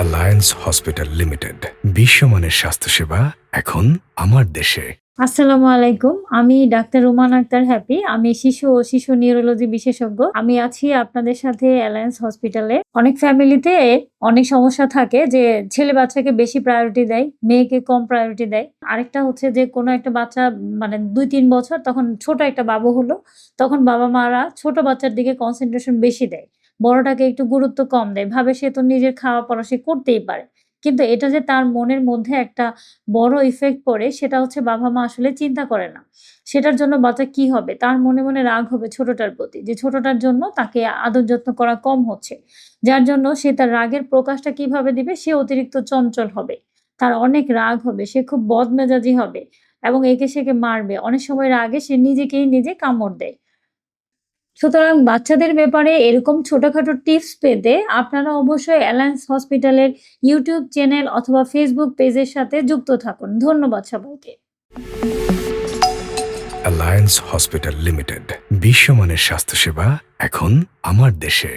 Alliance hospital limited বিশ্বমানের স্বাস্থ্যসেবা এখন আমার দেশে। আসসালামু আলাইকুম, আমি ডাক্তার রুমান আক্তার হ্যাপি, আমি শিশু ও শিশু নিউরোলজি বিশেষজ্ঞ। আমি আছি আপনাদের সাথে অ্যালায়েন্স হসপিটালে অনেক ফ্যামিলিতে অনেক সমস্যা থাকে যে ছেলে বাচ্চাকে বেশি প্রায়োরিটি দেয়, মেয়েকে কম প্রায়োরিটি দেয়। আরেকটা হচ্ছে যে কোনো একটা বাচ্চা মানে দুই তিন বছর তখন ছোট একটা বাবু হলো, তখন বাবা মারা ছোট বাচ্চার দিকে কনসেন্ট্রেশন বেশি দেয়। বড়টাকে একটু গুরুত্ব কম দেয়। ভাবে সে তো নিজের খাওয়া পড়া সে করতেই পারে। কিন্তু এটা যে তার মনের মধ্যে একটা বড় ইফেক্ট পড়ে, সেটা হচ্ছে বাবা মা আসলে চিন্তা করে না। সেটার জন্য বাচ্চা কি হবে? তার মনে মনে রাগ হবে ছোটটার প্রতি, যে ছোটটার জন্য তাকে আদর যত্ন করা কম হচ্ছে। যার জন্য সে তার রাগের প্রকাশটা কীভাবে দিবে, সে অতিরিক্ত চঞ্চল হবে। তার অনেক রাগ হবে, সে খুব বদমেজাজি হবে এবং একে সেকে মারবে। অনেক সময় রাগে সে নিজেকেই নিজে কামড় দেয়। সুতরাং বাচ্চাদের ব্যাপারে এরকম ছোটখাটো টিপস পেতে আপনারা অবশ্যই অ্যালায়েন্স হসপিটালের ইউটিউব চ্যানেল অথবা ফেসবুক পেজের সাথে যুক্ত থাকুন। ধন্যবাদ সবাইকে। অ্যালায়েন্স হসপিটাল লিমিটেড, বিশ্বমানের স্বাস্থ্যসেবা এখন আমার দেশে।